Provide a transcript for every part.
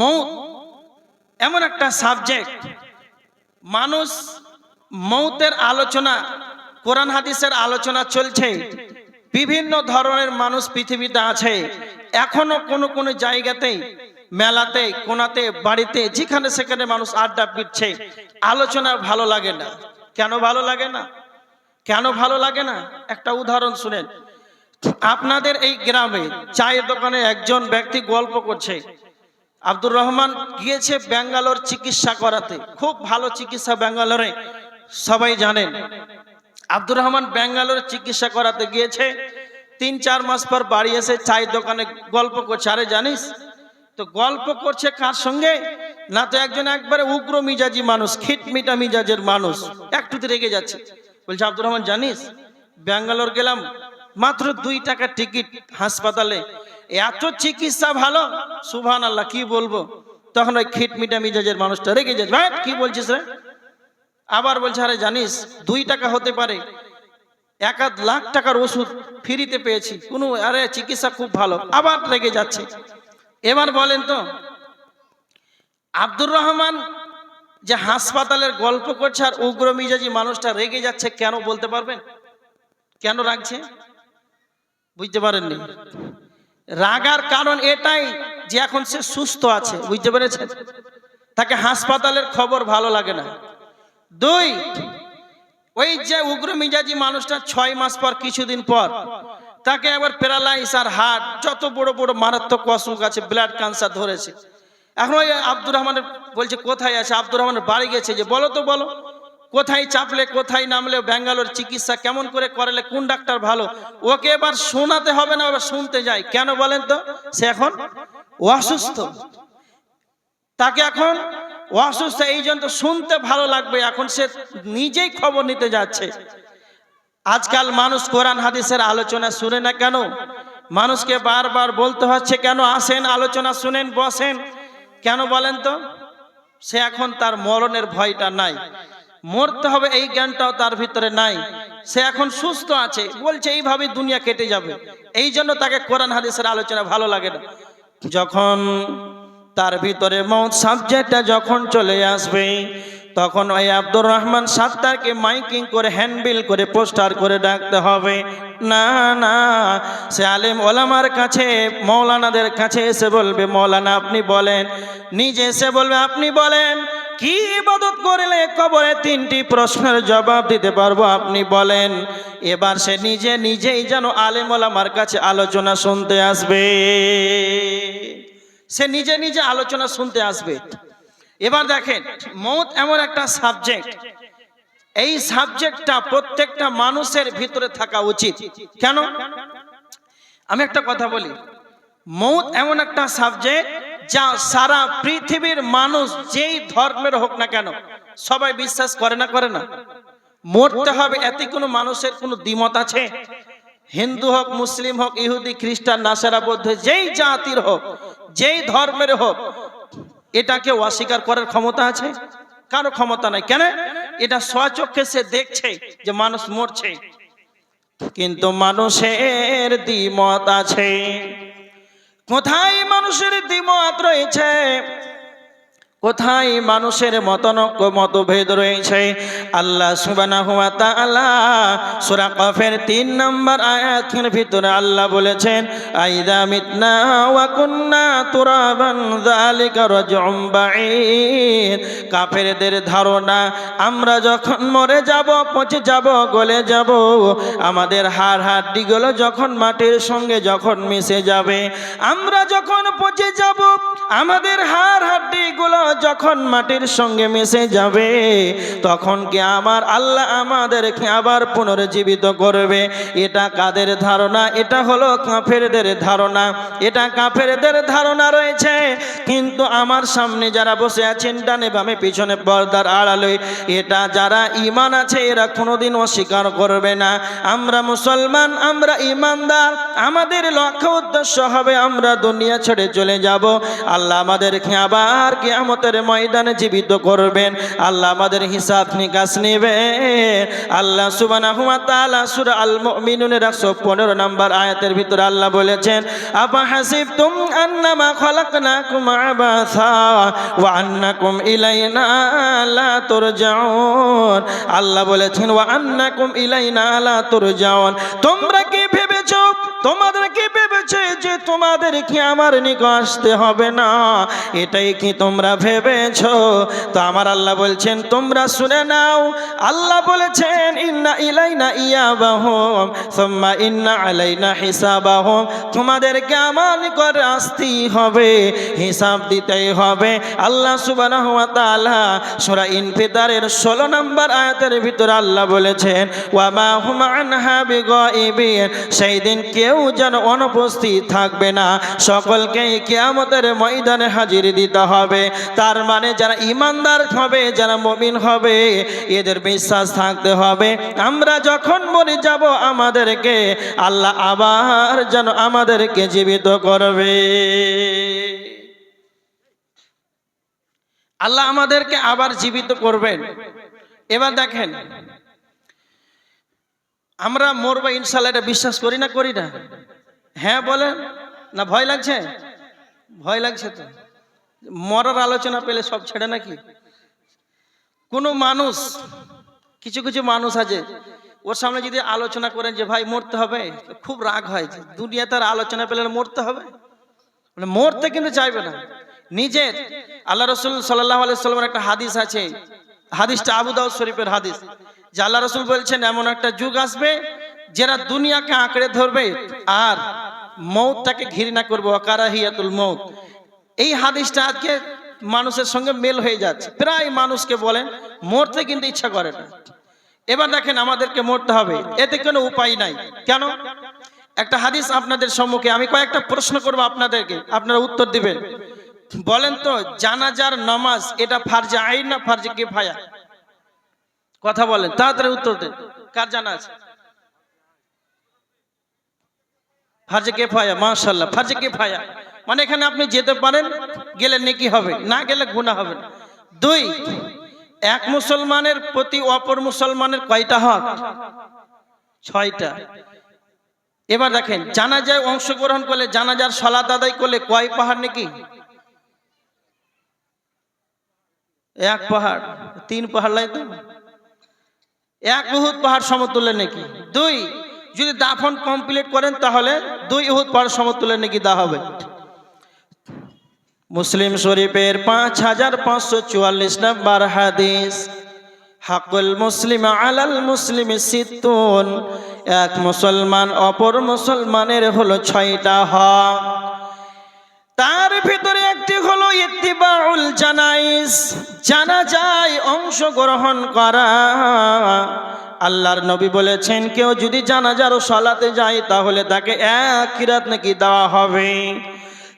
মৌত এমন একটা সাবজেক্ট মানুষ মৌতের আলোচনা, কোরআন হাদিসের আলোচনা চলছে, বিভিন্ন ধরনের মানুষ পৃথিবীতে আছে, এখনও কোনো কোনো জায়গাতে, মেলাতে, কোনাতে, বাড়িতে, যেখানে সেখানে মানুষ আড্ডা পিটছে আলোচনা ভালো লাগে না। কেন ভালো লাগে না? কেন ভালো লাগে না? একটা উদাহরণ শুনেন, আপনাদের এই গ্রামে, চায়ের দোকানে একজন ব্যক্তি গল্প করছে আব্দুর রহমান গিয়েছে ব্যাঙ্গালোর চিকিৎসা করাতে। খুব ভালো চিকিৎসা ব্যাঙ্গালোরে, সবাই জানেন। আব্দুর রহমান ব্যাঙ্গালোরে চিকিৎসা করাতে গিয়েছে। তিন, চার মাস পর বাড়ি এসে চায়ের দোকানে গল্প করছে। আরে জানিস, তো গল্প করছে কার সঙ্গে? না তো একজন একবারে উগ্র মিজাজি মানুষ, খিটমিটা মিজাজের মানুষ, একটুতে রেগে যাচ্ছে। বলছে, আব্দুর রহমান, জানিস, ব্যাঙ্গালোর গেলাম, মাত্র দুই টাকা টিকিট হাসপাতালে এত চিকিৎসা ভালো? সুভান আল্লাহ কি বলব? তখন ওই খিটমিটা মিজাজের মানুষটা রেগে যাচ্ছে ভাই কি বলছিস রে? আবার বলছে, আরে জানিস, দুই টাকা হতে পারে। এক আধ লাখ টাকার ওষুধ ফ্রিতে পেয়েছি। কোনো, আরে চিকিৎসা খুব ভালো। আবার রেগে যাচ্ছে। এবার বলেন তো, আব্দুর রহমান যে হাসপাতালের গল্প করছে আর উগ্র মিজাজি মানুষটা রেগে যাচ্ছে, কেন বলতে পারবেন? কেন রাখছে বুঝতে পারেননি? রাগার কারণ এটাই যে এখন সে সুস্থ আছে, বুঝতে পেরেছেন? তাকে হাসপাতালের খবর ভালো লাগে না। দুই, ওই যে উগ্র মিজাজি মানুষটা ছয় মাস পর, কিছুদিন পর, তাকে আবার প্যারালাইস আর হার্ট, যত বড় বড় মারাত্মক অসুখ আছে, ব্লাড ক্যান্সার ধরেছে। এখন ওই আব্দুর রহমানের বলছে, কোথায় আছে? আব্দুর রহমানের বাড়ি গেছে যে, বলো তো বলো। কোথায় চাপলে, কোথায় নামলে, ব্যাঙ্গালোর চিকিৎসা কেমন করে করালে, কোন ডাক্তার ভালো? ওকে এবার শোনাতে হবে না, এবার শুনতে যায় কেন বলেন তো? সে এখন অসুস্থ। তাকে এখন অসুস্থ, এই জন্য শুনতে ভালো লাগবে। এখন সে নিজেই খবর নিতে যাচ্ছে। আজকাল মানুষ কোরআন, হাদিসের আলোচনা শুনে না কেন? মানুষকে বারবার বলতে হচ্ছে, কেন আসেন, আলোচনা শুনেন, বসেন। কেন বলেন তো? সে এখন তার মরণের ভয়টা নাই। মরতে হবে, এই জ্ঞানটাও তার ভিতরে নাই। সে এখন সুস্থ আছে, বলছে এইভাবে দুনিয়া কেটে যাবে। এই জন্য তাকে কোরআন, হাদিসের আলোচনা ভালো লাগে না। যখন তার ভিতরে মত সাবজেক্টটা যখন চলে আসবে তখন ওই আব্দুর রহমান সাত্তারকে মাইকিং করে হ্যান্ডবিল করে পোস্টার করে ডাকতে হবে। না না, সে আলেম ওলামার কাছে, মৌলানাদের কাছে এসে বলবে, মৌলানা, আপনি বলেন। নিজে এসে বলবে, আপনি বলেন, কি ইবাদত করলে কবরে তিনটি প্রশ্নের জবাব দিতে পারব? আপনি বলেন। এবার সে নিজে নিজেই যেন আলেম ওলামার কাছে আলোচনা শুনতে আসবে। সে নিজে নিজে আলোচনা শুনতে আসবে। এবার দেখেন, মত এমন একটা সাবজেক্ট এই সাবজেক্টটা প্রত্যেকটা মানুষের ভিতরে থাকা উচিত। কেন? আমি একটা কথা বলি। মৌত এমন একটা সাবজেক্ট যা সারা পৃথিবীর মানুষ যেই ধর্মের হোক না কেন, সবাই বিশ্বাস করে না করে না। মরতে হবে এতে কোনো মানুষের কোনো দ্বিমত আছে? হিন্দু হোক, মুসলিম হোক, ইহুদি, খ্রিস্টান, নাসারা, বৌদ্ধ, যেই জাতির হোক, যেই ধর্মের হোক এটাকে অস্বীকার করার ক্ষমতা আছে? কারও ক্ষমতা নাই। কেন? এটা স্বচক্ষে সে দেখছে যে মানুষ মরছে। কিন্তু মানুষের দ্বিমত আছে। কোথায় মানুষের দ্বিমত রয়েছে? কোথায় মানুষের মতনক্য, মতভেদ রয়েছে? আল্লাহ সুবহানাহু ওয়া তাআলা সূরা কফের 3 নম্বর আয়াতের ভিতরে আল্লাহ বলেছেন, আইদা মিতনা ওয়া কুন্না তুরাবান যালিকা রাজউম বাঈদ। কাফেরদের ধারণা, আমরা যখন মরে যাব, পচে যাব, গলে যাব, আমাদের হাড় হাড্ডিগুলো যখন মাটির সঙ্গে যখন মিশে যাবে, আমরা যখন পচে যাব, আমাদের হাড় হাড্ডিগুলো যখন মাটির সঙ্গে মিশে যাবে, তখন কি আমার আল্লাহ আমাদেরকে আবার পুনর্জীবিত করবে? এটা কাদের ধারণা? এটা হলো কাফেরদের ধারণা। এটা কাফেরদের ধারণা রয়েছে। কিন্তু আমার সামনে যারা বসে আছেন, ডানে বামে, পিছনে পর্দার আড়ালে, এটা যারা ইমান আছে, এরা কোনোদিন অস্বীকার করবে না। আমরা মুসলমান, আমরা ইমানদার আমাদের লক্ষ্য উদ্দেশ্য হবে আমরা দুনিয়া ছেড়ে চলে যাব। আল্লাহ আমাদেরকে আবার কেমন কিয়ামতের ময়দানে জীবিত করবেন। আল্লাহ আমাদের হিসাব নিকাশ নেবেন আল্লাহ সুবহানাহু তাআলা সূরা আল মুমিনুনের 115 নম্বর আয়াতের ভিতরে আল্লাহ বলেছেন, আফা হাসিবতুম আন্নামা খলাকনাকুম আবাসা ওয়া আন্নাকুম ইলাইনা লা তুরজাউন। আল্লাহ বলেছেন, ওয়া আন্নাকুম ইলাইনা লা তুরজাউন। তোমরা কি তোমাদের কি ভেবেছে যে তোমাদের কি আমার নিকট আসতে হবে না। এটাই কি তোমরা ভেবেছো? তো আমার আল্লাহ বলছেন, তোমরা শুনে নাও। আল্লাহ বলেছেন, ইন্না ইলাইনা ইয়াবাহুম, সুম্মা ইন্না আলাইনা হিসাবাহুম। তোমাদেরকে আমার নিকট আসতেই হবে, হিসাব দিতেই হবে। আল্লাহ সুবহানাহু ওয়া তাআলা সূরা ইনফিতারের 16 নম্বর আয়াতের ভিতরে আল্লাহ বলেছেন, ওয়া মা হুম আনহা সেই দিন কেউ যেন অনুপস্থিত থাকবে না। সকলকে কিয়ামতের ময়দানে হাজির দিতে হবে। তার মানে যারা ইমানদার হবে, যারা মমিন হবে, এদের বিশ্বাস থাকতে হবে। আমরা যখন মরে যাব, আমাদেরকে আল্লাহ আবার যেন আমাদেরকে জীবিত করবে। আল্লাহ আমাদেরকে আবার জীবিত করবেন। এবার দেখেন আমরা মরবো ইনশাল্লাহ, এটা বিশ্বাস করি না করি না? হ্যাঁ বলেন। না, ভয় লাগছে? ভয় লাগছে তো। মরার আলোচনা পেলে সব ছেড়ে নাকি? কোনো মানুষ, কিছু কিছু মানুষ আছে, ওর সামনে যদি আলোচনা করেন যে, ভাই, মরতে হবে? খুব রাগ হয়। যে দুনিয়া তার আলোচনা পেলে মরতে হবে? মানে মরতে কিন্তু চাইবে না। নিজের, আল্লাহ রসুল সাল্লাহ আলাইসাল্লামের একটা হাদিস আছে। হাদিসটা আবু দাউদ শরীফের হাদিস। আল্লাহ রসুল বলছেন, এমন একটা যুগ আসবে যারা দুনিয়াকে আঁকড়ে ধরবে আর মৌতটাকে ঘৃণা করবে, অকারাহিয়াতুল মৌত। এই হাদিসটা আজকে মানুষের সঙ্গে মেল হয়ে যাচ্ছে। প্রায় মানুষকে বলেন মরতে কিন্তু ইচ্ছা করে না। এবার দেখেন আমাদেরকে মরতে হবে, এতে কোনো উপায় নাই। কেন? একটা হাদিস আপনাদের সম্মুখে, আমি কয়েকটা প্রশ্ন করব আপনাদেরকে, আপনারা উত্তর দিবেন। বলেন তো, জানাজার নামাজ এটা ফার্জে আইন না ফার্জে কে ফায়া কথা বলেন, তাড়াতাড়ি উত্তর দেন। কার জানা আছে? ফার্জে কে ফায়া মাশাল্লাহ ফার্জে কে ফায়া মানে এখানে আপনি যেতে পারেন, গেলে নেকি হবে, না গেলে গুনাহ হবে না। দুই, এক মুসলমানের প্রতি অপর মুসলমানের কয়টা হক? ছয়টা। এবার দেখেন জানা জানাজায় অংশগ্রহণ করলে, জানাজার সলাত আদায় করলে কয় পাহাড় নাকি? এক পাহাড়, তিন পাহাড় তো এক উহুদ পাহাড় সমতুল্য নাকি? দুই, যদি দাফন কমপ্লিট করেন তাহলে দুই উহুদ পাহাড় সমতুল্য নাকি দা হবে? মুসলিম শরীফের পাঁচ হাজার পাঁচশো চুয়াল্লিশ নম্বর হাদিস, হাকুল মুসলিম আলাল মুসলিম সিতুন, এক মুসলমান অপর মুসলমানের হলো ছয়টা হক। তার ইত্তিবাউল জানাইস জানা যায় অংশগ্রহণ করা। আল্লাহর নবী বলেছেন, কেউ যদি জানাজারও সালাতে যায়, তাহলে তাকে এক কিরাত নাকি দেওয়া হবে।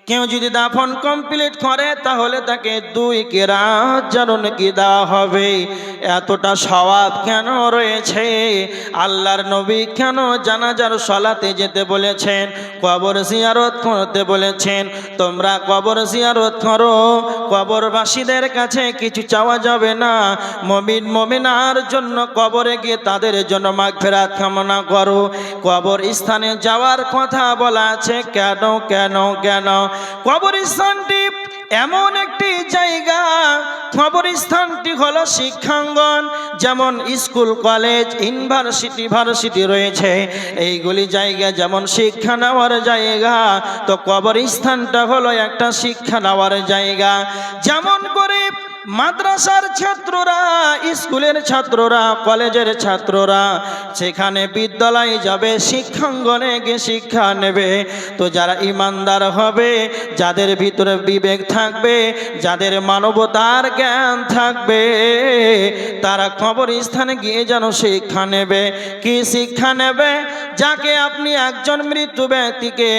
কেউ যদি দাফন কমপ্লিট করে, তাহলে তাকে দুই কেরাত যেন নাকি দেওয়া হবে। এতটা স্বভাব কেন রয়েছে? আল্লাহর নবী কেন জানাজার সলাতে যেতে বলেছেন? কবর জিয়ারত করতে বলেছেন? তোমরা কবর জিয়ারত করো, কবরবাসীদের কাছে কিছু চাওয়া যাবে না। মমিন মমিনার জন্য কবরে গিয়ে তাদের জন্য মাগফেরাত কামনা করো। কবর স্থানে যাওয়ার কথা বলা আছে, কেন কেন কেন? কবরস্থানটি এমন একটি জায়গা, কবরস্থানটি হলো শিক্ষাঙ্গন, যেমন স্কুল, কলেজ, ইউনিভার্সিটি, ভার্সিটি রয়েছে। এইগুলি জায়গা যেমন শিক্ষা নেওয়ার জায়গা, তো কবরস্থানটা হলো একটা শিক্ষা নেওয়ার জায়গা। যেমন করে মাদ্রাসার ছাত্ররা, স্কুলের ছাত্ররা, কলেজের ছাত্ররা সেখানে বিদ্যালয়ে যাবে, শিক্ষাঙ্গনে গিয়ে শিক্ষা নেবে। তো যারা ইমানদার হবে, যাদের ভিতরে বিবেক থাকবে, যাদের মানবতার জ্ঞান থাকবে, তারা খবর স্থানে গিয়ে যেন শিক্ষা নেবে। কি শিক্ষা নেবে? যাকে আপনি একজন মৃত্যু ব্যক্তিকে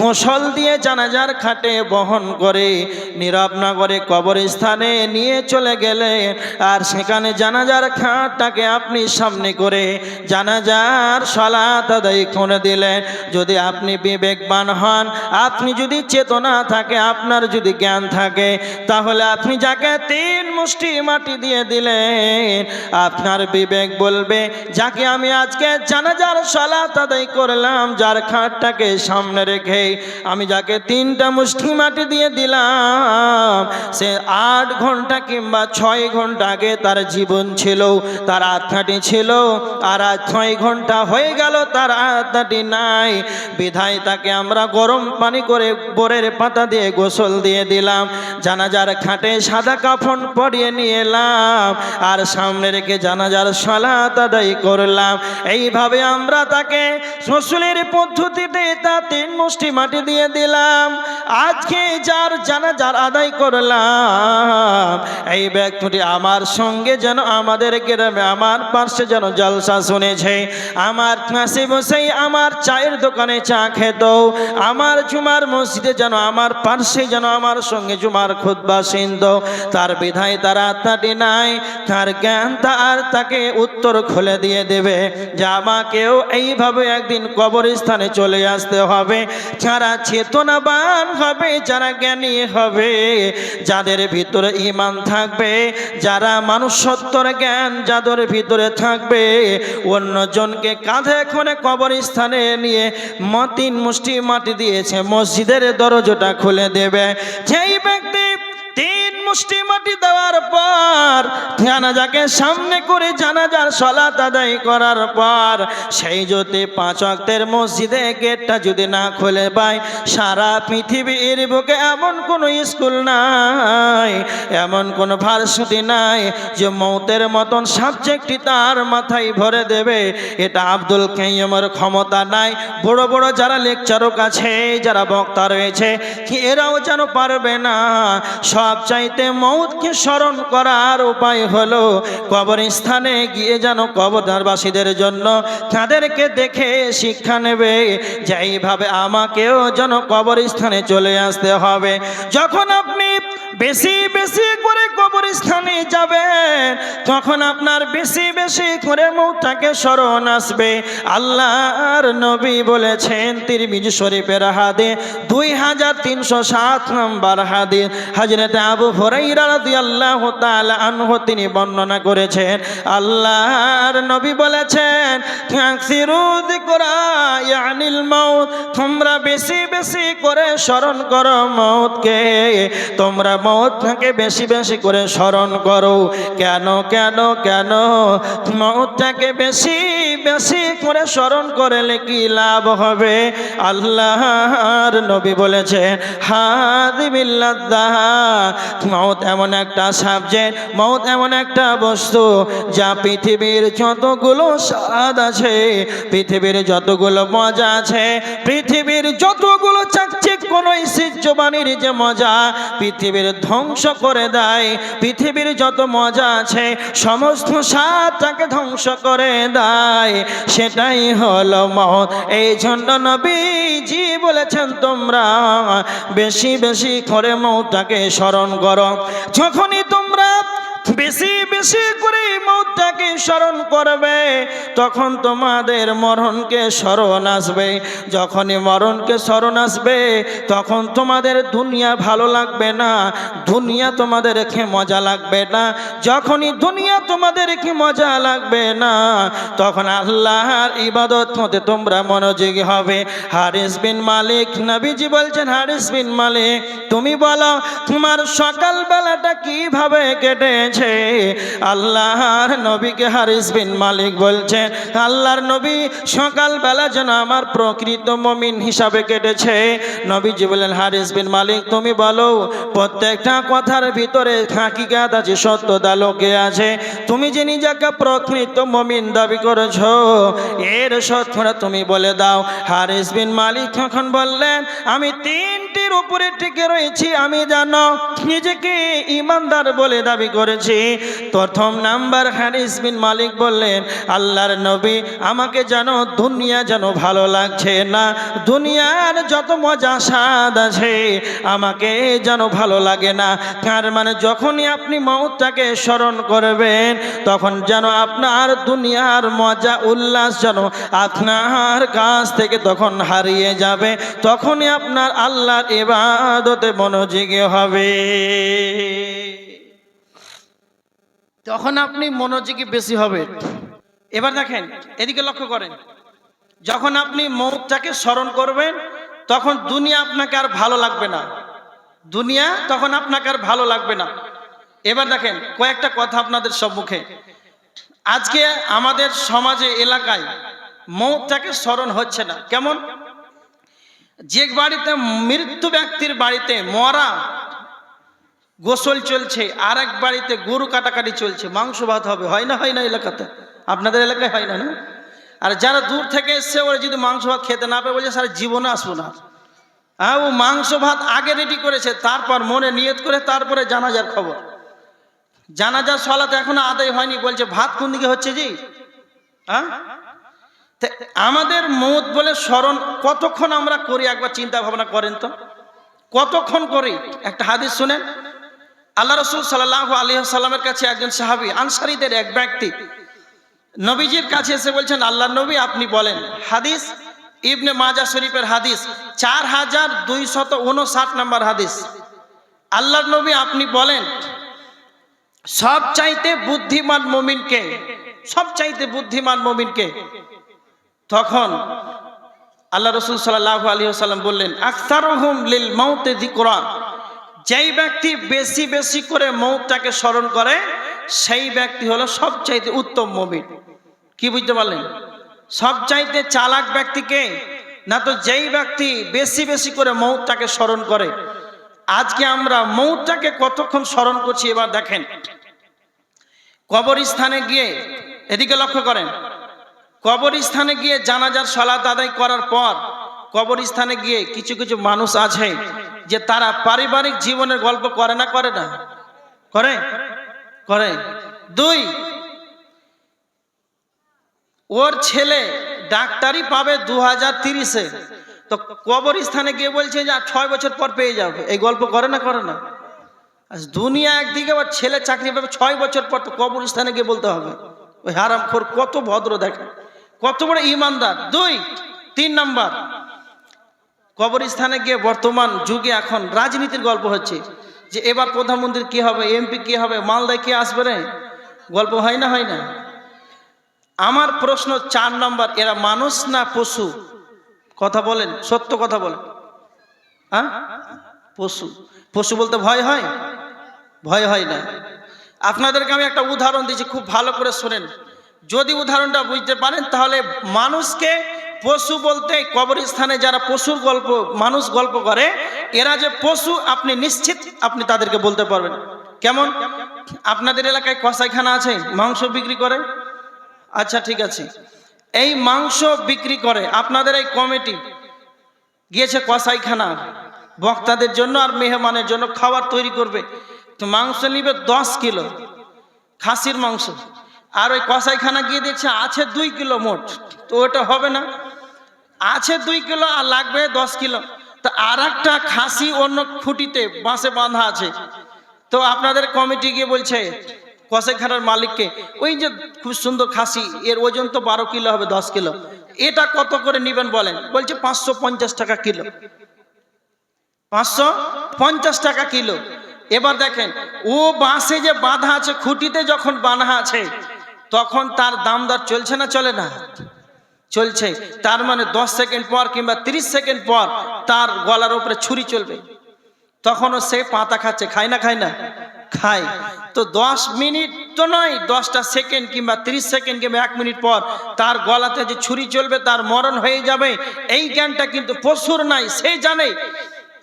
গোসল দিয়ে জানাজার খাটে বহন করে, নীরব নগরে কবরস্থানে নিয়ে নিয়ে চলে গেলেন আর সেখানে জানাজার খাটটাকে আপনি সামনে করে জানাজার সলাত আদায় করে দিলেন। যদি আপনি বিবেকবান হন, আপনি যদি চেতনা থাকে, আপনার যদি জ্ঞান থাকে, তাহলে আপনি যাকে তিন মুষ্টি মাটি দিয়ে দিলেন, আপনার বিবেক বলবে, যাকে আমি আজকে জানাজার সলাত আদায় করলাম, যার খাটটাকে সামনে রেখে আমি যাকে তিনটা মুষ্টি মাটি দিয়ে দিলাম, সে আট ঘণ্টা কিংবা ছয় ঘণ্টা আগে তার জীবন ছিল, তার আত্মাটি ছিল, আর আজ ছয় ঘণ্টা হয়ে গেল, তার আত্মাটি নাই। বিধায় তাকে আমরা গরম পানি করে বোরের পাতা দিয়ে গোসল দিয়ে দিলাম, জানাজার খাটে সাদা কাফন পরিয়ে নিয়ে এলাম আর সামনে রেখে জানাজার সলাত আদায় করলাম। এইভাবে আমরা তাকে শ্বশুরের পদ্ধতিতে তা তিন মুষ্টি মাটি দিয়ে দিলাম। আজকে যার জানাজার আদায় করলাম এই ব্যক্তিটি আমার সঙ্গে যেন আমাদের গ্রামে, আমার পার্শ্বে যেন জলসা শুনেছে। আমার কাছে বসেই আমার চায়ের দোকানে চা খেত। আমার জুমার মসজিদে যেন আমার পার্শ্বে যেন আমার সঙ্গে জুমার খুদ্া সিন্ধ। তার বিধায় তার আত্মাটি নাই, তার জ্ঞান তার তাকে উত্তর খুলে দিয়ে দেবে। যে আমাকেও এইভাবে একদিন কবরস্থানে চলে আসতে হবে। যারা চেতনাবান হবে, যারা জ্ঞানী হবে, যাদের ভিতরে ইমান থাকবে, যারা মানুষ সত্তর জ্ঞান যাদের ভিতরে থাকবে, অন্যজনকে কাঁধে করে কবরস্থানে নিয়ে তিন মুষ্টি মাটি দিয়েছে, মসজিদের দরজাটা খুলে দেবে। যেই ব্যক্তি মুষ্টি মাটি দেওয়ার পর জানাজাকে সামনে করে জানাজার সলাত আদায় করার পর সেই যদি পাঁচ অক্টের মসজিদে গেটটা যদি না খুলে পায়, সারা পৃথিবীর বুকে এমন কোনো স্কুল নাই, এমন কোনো ভার্সিটি নাই যে মৌতের মতন সাবজেক্টটি তার মাথায় ভরে দেবে। এটা আব্দুল কাইয়মের ক্ষমতা নাই। বড় বড় যারা লেকচারক আছে, যারা বক্তা রয়েছে এরাও যেন পারবে না? সব চাইতে মৌতকে স্মরণ করার উপায় হলো কবরস্থানে গিয়ে যেন কবরদারবাসীদের জন্য তাদেরকে দেখে শিক্ষা নেবে যে এইভাবে আমাকেও যেন কবরস্থানে চলে আসতে হবে। যখন আপনি বেশি বেশি করে কবরস্থানে যাবেন, তখন আপনার বেশি বেশি করে মৌটাকে স্মরণ আসবে। আল্লাহর নবী বলেছেন তিরমিজি শরীফের হাদে দুই হাজার তিনশো সাত নম্বর হাদে। হাজরতে আবু হরাইরা রাদিয়াল্লাহু তাআলা আনহু তিনি বর্ণনা করেছেন, আল্লাহর নবী বলেছেন তাকসিরু যিকরা ইয়ানিল মাউত তোমরা বেশি বেশি করে স্মরণ করো মৌতকে তোমরা মৌতকে বেশি বেশি করে স্মরণ করো কেন কেন কেন মৌতটাকে বেশি বেশি করে স্মরণ করলে কি লাভ হবে আল্লাহর নবী বলেছেন হাদিবিল্লাহ মৌত এমন একটা সাবজেক্ট মৌত এমন একটা বস্তু যা পৃথিবীর যতগুলো স্বাদ আছে, পৃথিবীর যতগুলো মজা আছে, পৃথিবীর যতগুলো চাকচিক কোনো ঐশ্বর্যবাণীর যে মজা পৃথিবীর ধ্বংস করে দেয়, পৃথিবীর যত মজা আছে, সমস্ত স্বাদটাকে ধ্বংস করে দেয়। সেটাই হলো মত। এই জন্য নবীজি বলেছেন তোমরা বেশি বেশি করে মৌটাকে স্মরণ করো। যখনই তোমরা বেশি বেশি করে মৌটাকে স্মরণ করবে, তখন তোমাদের মরণকে স্মরণ আসবে। যখনই মরণকে স্মরণ আসবে, তখন তোমাদের দুনিয়া ভালো লাগবে না, দুনিয়া তোমাদের রেখে মজা লাগবে না। যখনই দুনিয়া তোমাদের রেখে মজা লাগবে না, তখন আল্লাহর ইবাদত মতে তোমরা মনোযোগী হবে। হারিস বিন মালিক, নবীজি বলছেন, হারিস বিন মালিক, তুমি বলো, তোমার সকাল বেলাটা কীভাবে কেটেছে? আল্লাহর নবীকে হারিস বিন মালিক বলছেন আল্লাহর নবী সকাল বেলা যেন আমার প্রকৃত মমিন হিসাবে কেটেছে। নবীজি বললেন, হারিস বিন মালিক, তুমি বলো, প্রত্যেকটা কথার ভিতরে হাকিকাত আছে সত্যতা লোকে আছে। তুমি যে নিজেকে প্রকৃত মমিন দাবি করেছ, এর সত্যটা তুমি বলে দাও। হারিস বিন মালিক তখন বললেন, আমি তিনটি দিনের উপরে টিকে রয়েছি, আমি জানো নিজেকে ইমানদার বলে দাবি করেছি। প্রথম নাম্বার হারিস বিন মালিক বললেন, আল্লাহর নবী আমাকে যেন দুনিয়া যেন ভালো লাগছে না, দুনিয়ার যত মজা স্বাদ আছে আমাকে যেন ভালো লাগে না। তার মানে যখনই আপনি মৌতটাকে স্মরণ করবেন, তখন যেন আপনার দুনিয়ার মজা উল্লাস যেন আপনার কাছ থেকে তখন হারিয়ে যাবে। তখনই আপনার আল্লাহর ইবাদতে মনোযোগী হবে। তখন আপনি মনোযোগী বেশি হবে, এবার দেখেন, এদিকে লক্ষ্য করেন, যখন আপনি মৌতটাকে স্মরণ করবেন, তখন দুনিয়া আপনাকে আর ভালো লাগবে না। দুনিয়া তখন আপনাকে আর ভালো লাগবে না। এবার দেখেন, কয়েকটা কথা আপনাদের সম্মুখে। আজকে আমাদের সমাজে, এলাকায় মৌতটাকে স্মরণ হচ্ছে না। কেমন? যে বাড়িতে মৃত্যু ব্যক্তির বাড়িতে মরা গোসল চলছে আর এক বাড়িতে গরু কাটাকাটি চলছে, মাংস ভাত হবে, হয় না হয় না এলাকাতে? আপনাদের এলাকায় হয় না না? আর যারা দূর থেকে এসছে, ওরা যদি মাংস ভাত খেতে না পায় বলছে, স্যার, জীবনে আসব না। হ্যাঁ ও মাংস ভাত আগে রেডি করেছে, তারপর মনে নিয়ত করে তারপরে জানাজার খবর। জানাজার সলাতে এখনও আদায় হয়নি, বলছে, ভাত কোন দিকে হচ্ছে জি? হ্যাঁ আমাদের মত বলে স্মরণ কতক্ষণ আমরা করি? একবার চিন্তা ভাবনা করেন তো। কতক্ষণ করি? একটা হাদিস শুনেন। আল্লাহ রসুল সাল্লাহ আলী সাল্লামের কাছে একজন সাহাবি, আনসারিদের এক ব্যক্তি, নবীজির কাছে এসে বলছেন আল্লাহ নবী আপনি বলেন। হাদিস, ইবনে মাজা শরীফের হাদিস, চার হাজার দুইশত উনষাট নম্বর হাদিস। আল্লাহ নবী আপনি বলেন সব চাইতে বুদ্ধিমান মমিনকে সব চাইতে বুদ্ধিমান মমিনকে তখন আল্লাহ রসুল সাল্লাহ আলী সাল্লাম বললেন আখতারহুম লিল মৌতে দিকরা যেই ব্যক্তি বেশি বেশি করে মৌতটাকে স্মরণ করে, সেই ব্যক্তি হলো সবচাইতে উত্তম মমিন। কি বুঝতে পারলেন? সবচাইতে চালাক ব্যক্তিকে না তো যেই ব্যক্তি বেশি বেশি করে মৌতটাকে স্মরণ করে। আজকে আমরা মৌতটাকে কতক্ষণ স্মরণ করছি এবার দেখেন। কবরস্থানে গিয়ে এদিকে লক্ষ্য করেন। কবরস্থানে গিয়ে জানাজার সলাত আদায় করার পর কবরস্থানে গিয়ে কিছু কিছু মানুষ আছে যে তারা পারিবারিক জীবনের গল্প করে না করে না? করে? করে। দুই, ওর ছেলে ডাক্তারি পাবে দু হাজার তিরিশে। তো কবরস্থানে গিয়ে বলছে যে ছয় বছর পর পেয়ে যাবে এই গল্প করে না করে না? দুনিয়া একদিকে ওর ছেলে চাকরি পাবে ছয় বছর পর, তো কবরস্থানে গিয়ে বলতে হবে। ওই হারামখোর কত ভদ্র দেখে কত বড় ইমানদার? দুই, তিন নাম্বার। কবরস্থানে গিয়ে বর্তমান যুগে এখন রাজনীতির গল্প হচ্ছে যে এবার প্রধানমন্ত্রী কি হবে এমপি কি হবে, মালদায় কে আসবে রে? গল্প হয় না হয় না? আমার প্রশ্ন চার নম্বর, এরা মানুষ না পশু? কথা বলেন, সত্য কথা বলেন। হ্যাঁ পশু। পশু বলতে ভয় হয়? ভয় হয় না। আপনাদেরকে আমি একটা উদাহরণ দিচ্ছি, খুব ভালো করে শোনেন। যদি উদাহরণটা বুঝতে পারেন, তাহলে মানুষকে পশু বলতে কবরস্থানে যারা পশুর গল্প, মানুষ গল্প করে, এরা যে পশু, আপনি নিশ্চিত আপনি তাদেরকে বলতে পারবেন। কেমন? আপনাদের এলাকায় কসাইখানা আছে? মাংস বিক্রি করে? আচ্ছা ঠিক আছে। এই মাংস বিক্রি করে, আপনাদের এই কমিটি গিয়েছে কষাইখানা বক্তাদের জন্য আর মেহমানের জন্য খাবার তৈরি করবে। তো মাংস নিবে দশ কিলো, খাসির মাংস। আর ওই কসাইখানা গিয়ে দেখছে আছে দুই কিলো মোট। তো ওটা হবে না। আছে দুই কিলো আর লাগবে দশ কিলো। তো আর একটা খাসি অন্য খুঁটিতে বাঁশে বাঁধা আছে। তো আপনাদের কমিটি গিয়ে বলছে, কসাইখানার মালিককে, ওই যে খুব সুন্দর খাসি, এর ওজন তো বারো কিলো হবে, দশ কিলো। এটা কত করে নেবেন বলেন? বলছে, পাঁচশো পঞ্চাশ টাকা কিলো। পাঁচশো পঞ্চাশ টাকা কিলো। এবার দেখেন, ও বাঁশে যে বাঁধা আছে, খুঁটিতে যখন বাঁধা আছে তখন তার দাম দর চলছে না চলে না? চলছে। তার মানে দশ সেকেন্ড পর কিংবা তিরিশ সেকেন্ড পর তার গলার উপরে ছুরি চলবে। তখনও সে পাতা খাচ্ছে, খায় না খায় না? খায়। তো দশ মিনিট তো নয়, দশটা সেকেন্ড কিংবা তিরিশ সেকেন্ড কিংবা এক মিনিট পর তার গলাতে যে ছুরি চলবে, তার মরণ হয়ে যাবে। এই জ্ঞানটা কিন্তু পশুর নাই, সে জানে।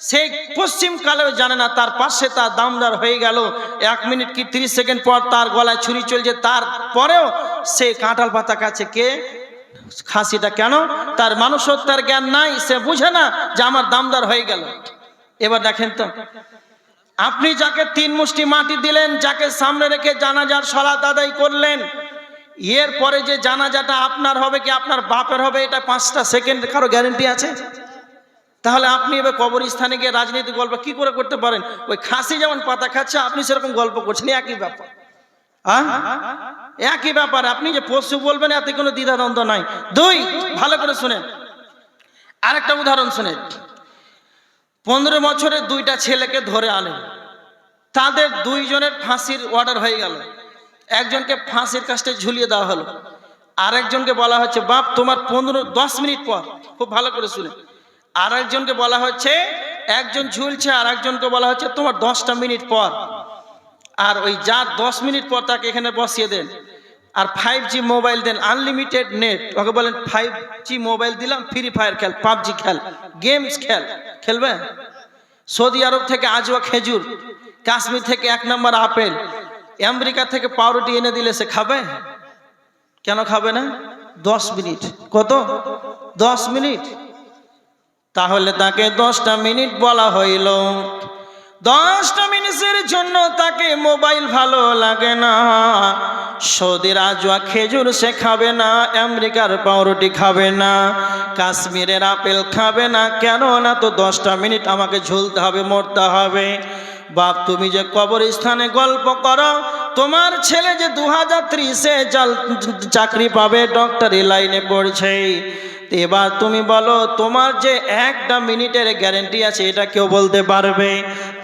সে পশ্চিম কালেও জানে না, তার পাশে তার দামদার হয়ে গেল। এক মিনিট কি তিরিশ সেকেন্ড পর তার গলায় ছুরি চলছে, তারপরেও সে কাঁঠাল পাতা কাছে কে? খাসিটা কেন? তার মানুষত্বের জ্ঞান নাই, সে বুঝে না যে আমার দামদার হয়ে গেল। এবার দেখেন তো, আপনি যাকে তিন মুষ্টি মাটি দিলেন, যাকে সামনে রেখে জানাজার সলাত আদায় করলেন এর পরে যে জানাজাটা আপনার হবে কি আপনার বাপের হবে, এটা পাঁচটা সেকেন্ড কারও গ্যারেন্টি আছে? তাহলে আপনি এবার কবরস্থানে গিয়ে রাজনীতি গল্প কি করে করতে পারেন? ওই খাসি যেমন পাতা খাচ্ছে, আপনি সেরকম গল্প করছেন, একই ব্যাপার। একই ব্যাপার, আপনি যে পশু বলবেন, এতে কোনো দ্বিধাদ্বন্দ্ব নাই। দুই, ভালো করে শুনেন। আরেকটা উদাহরণ শুনেন। পনেরো বছরে দুইটা ছেলেকে ধরে আনেন। তাদের দুইজনের ফাঁসির অর্ডার হয়ে গেল। একজনকে ফাঁসির কাজটা ঝুলিয়ে দেওয়া হলো। আরেকজনকে বলা হচ্ছে, বাপ, তোমার পনেরো, দশ মিনিট পর। খুব ভালো করে শুনে আর একজনকে বলা হচ্ছে, একজন ঝুলছে আর একজনকে বলা হচ্ছে তোমার দশটা মিনিট পর। আর ওই যার দশ মিনিট পর তাকে এখানে বসিয়ে দেন। আর ফাইভ জি মোবাইল দেন আনলিমিটেড নেট ওকে বলেন ফাইভ জি মোবাইল দিলাম ফ্রি ফায়ার খেল, পাবজি খেল গেমস খেল। খেলবে? সৌদি আরব থেকে আজওয়া খেজুর, কাশ্মীর থেকে এক নম্বর আপেল, আমেরিকা থেকে পাউরুটি এনে দিলে সে খাবে? কেন খাবে না? দশ মিনিট। কত? দশ মিনিট। তাহলে তাকে দশটা মিনিট বলা হইল। দশটা মিনিটের জন্য তাকে মোবাইল ভালো লাগে না। সৌদির আজোয়া খেজুর সে খাবে না, আমেরিকার পাউরুটি খাবে না, কাশ্মীরের আপেল খাবে না। কেন না তো দশটা মিনিট আমাকে ঝুলতে হবে, মরতে হবে। বাপ, তুমি যে কবরস্থানে গল্প করো, তোমার ছেলে যে দু হাজার ত্রিশে চাকরি পাবে ডক্টরি লাইনে পড়ছে। এবার তুমি বলো, তোমার যে একটা মিনিটের গ্যারেন্টি আছে, এটা কেউ বলতে পারবে?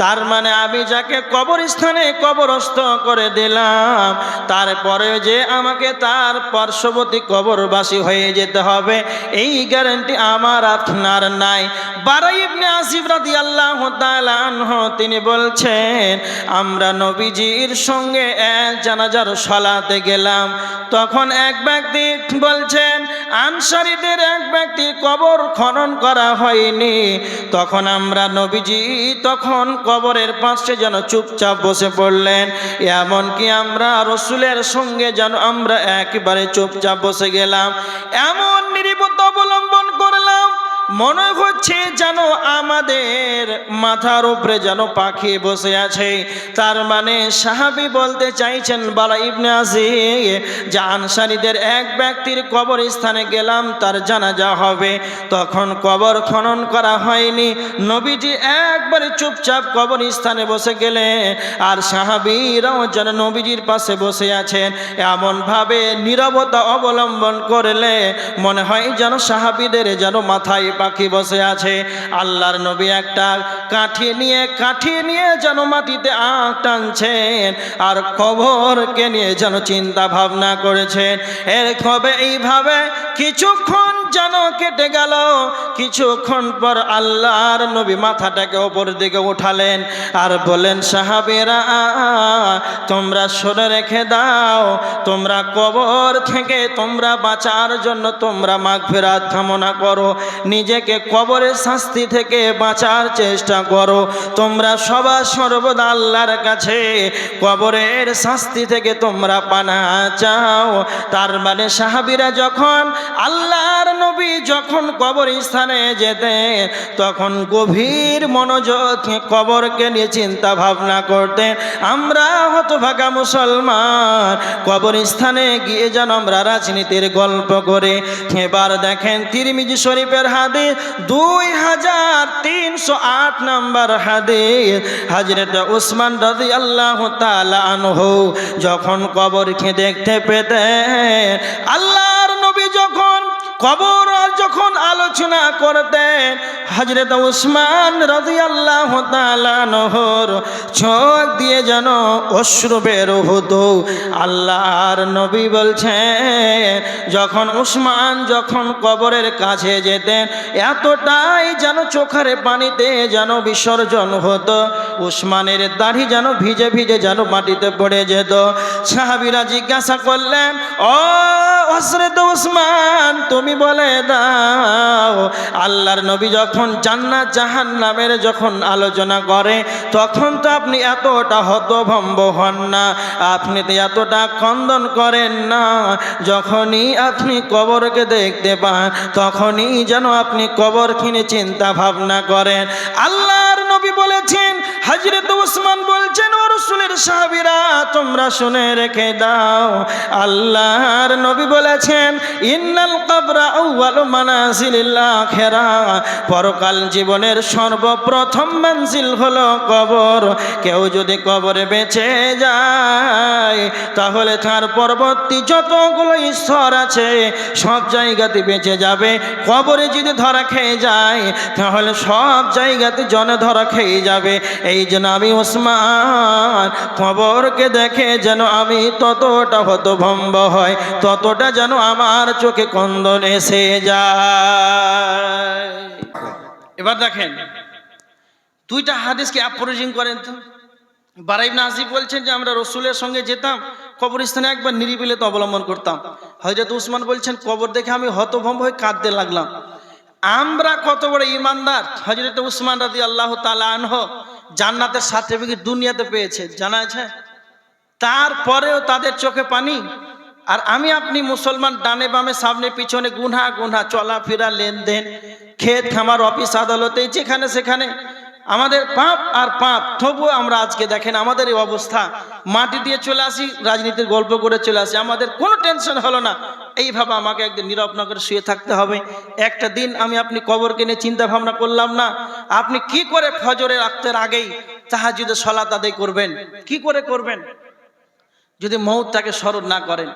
তার মানে আমি যাকে কবরস্থানে কবরস্থ করে দিলাম, তারপরে যে আমাকে তার পার্শ্ববর্তী কবরবাসী হয়ে যেতে হবে, এই গ্যারেন্টি আমার আপনার নাই। বারাই ইবনে আসিফ রাদিয়াল্লাহু তাআলা আনহু, তিনি বলছেন, আমরা নবীজির সঙ্গে এক জানাজার সলাতে গেলাম, তখন এক ব্যক্তি বলছেন, আনসারীদের এক ব্যক্তির কবর খনন করা হয়নি। তখন আমরা নবীজি তখন কবরের পাশে যেন চুপচাপ বসে পড়লেন। এমনকি আমরা রসুলের সঙ্গে যেন আমরা একেবারে চুপচাপ বসে গেলাম। এমন নিরিপত্তা অবলম্বন মনে হচ্ছে যেন আমাদের মাথার উপরে যেন পাখি বসে আছে। তার মানে সাহাবি বলতে চাইছেন, বালা ইবনে আসি যে এক ব্যক্তির কবর স্থানে গেলাম, তার জানাজা হবে। তখন কবর খনন করা হয়নি। নবীজি একবারে চুপচাপ কবর স্থানে বসে গেলে আর সাহাবিরাও যেন নবীজির পাশে বসে আছেন, এমনভাবে নীরবতা অবলম্বন করলে মনে হয় যেন সাহাবিদের যেন মাথায় পাখি বসে আছে। আল্লাহর নবী একটা কাঠি নিয়ে কাঠি নিয়ে যেন মাটিতে আঁক টানছেন আর খবরকে নিয়ে যেন চিন্তা ভাবনা করেছেন। এর কবে এইভাবে কিছুক্ষণ যেন কেটে গেল। কিছুক্ষণ পর আল্লাহর নবী মাথাটাকে ওপর দিকে উঠালেন আর বলেন সাহাবেরা, তোমরা সরে রেখে দাও। তোমরা কবর থেকে তোমরা বাঁচার জন্য তোমরা মাঘ ফেরাত কামনা করো। নিজেকে কবরের শাস্তি থেকে বাঁচার চেষ্টা করো। তোমরা সবার সর্বদা আল্লাহর কাছে কবরের শাস্তি থেকে তোমরা পানা চাও। তার মানে সাহাবিরা যখন আল্লাহর নবী যখন কবর স্থানে যেতেন, তখন গভীর মনোযোগ কবরকে নিয়ে চিন্তা ভাবনা করতেন। আমরা হতভাগা মুসলমান কবর স্থানে গিয়ে যেন আমরা রাজনীতির গল্প করে। এবার দেখেন তিরমিজি শরীফের হাদিস, দুই হাজার তিনশো আট নম্বর হাদিস। হাজরত উসমান রাজি আল্লাহ আনহু যখন কবরকে দেখতে পেতেন যখন কবর যখন আলোচনা করতেন হজরত উসমান রাজি আল্লাহ নহর চোখ দিয়ে যেন অশ্রু বের হতো। আল্লাহর নবী বলছেন, যখন উসমান যখন কবরের কাছে যেতেন, এতটাই যেন চোখের পানিতে যেন বিসর্জন হতো। উসমানের দাড়ি যেন ভিজে ভিজে যেন মাটিতে পড়ে যেত। সাহাবিরা জিজ্ঞাসা করলেন, ও হসরত উসমান, তুমি বলে দাও, আল্লাহর নবী যখন জান্নাত জাহান নামের যখন আলোচনা করে, তখন তো আপনি এতটা হতভম্ব হন না, আপনি তো এতটা খন্দন করেন না, যখনই আপনি কবরকে দেখতে পান, তখনই যেন আপনি কবর কিনে চিন্তা ভাবনা করেন। আল্লাহর নবী হজরত উসমান বলছেন, ও রসুলের সাহাবিরা, তোমরা শুনে রেখে দাও। আল্লাহর নবী বলেছেন, ইন্নাল কবরা আউয়ালু মানাজিলিল আখিরা। পরকাল জীবনের সর্বপ্রথম মঞ্জিল হলো কবর। কেউ যদি কবরে বেঁচে যায়, তাহলে তার পরবর্তী যতগুলো স্তর আছে, সব জায়গাতে বেঁচে যাবে। কবরে যদি ধরা খেয়ে যায়, তাহলে সব জায়গাতে জনে ধরা খেয়ে যাবে। এই জন্য আমি ওসমান কবরকে দেখে যেন আমি ততটা হতভম্ব হয় ততটা যেন আমার চোখে কন্দন এসে যায়। এবার দেখেন, দুইটা হাদিসকে অ্যাপ্রোজিং করেন তো? বারাইব নাজিব বলছেন যে আমরা রসুলের সঙ্গে যেতাম, কবরস্থানে একবার নিরিবিলে তো অবলম্বন করতাম। হজরত উসমান বলছেন, কবর দেখে আমি হতভম্ব হয়ে কাঁদতে লাগলাম। আমরা কত বড় ইমানদার। হজরত উসমান রাদি আল্লাহ তালা আনহ জান্নাতের সার্টিফিকেট দুনিয়াতে পেয়েছে জানা আছে তারপরেও তাদের চোখে পানি। আর আমি আপনি মুসলমান ডানে বামে, সামনে পিছনে গুনহা গুনহা, চলাফেরা, লেনদেন, ক্ষেত খামার, অফিস, আদালতে, যেখানে সেখানে। আমাদের পাপ আর পাপ, তবুও আমরা আজকে দেখেন আমাদের এই অবস্থা। মাটি দিয়ে চলে আসি, রাজনীতির গল্প করে চলে আসি। আমাদের কোনো টেনশন হলো না। এইভাবে আমাকে একদিন নীরব নগরে শুয়ে থাকতে হবে। একটা দিন আমি আপনি কবরকে নিয়ে চিন্তা ভাবনা করলাম না। আপনি কি করে ফজরে রাখতে আগেই তাহাজুদে সলাত আদায় করবেন? কি করে করবেন? যদি মৌত তাকে স্মরণ না করেন।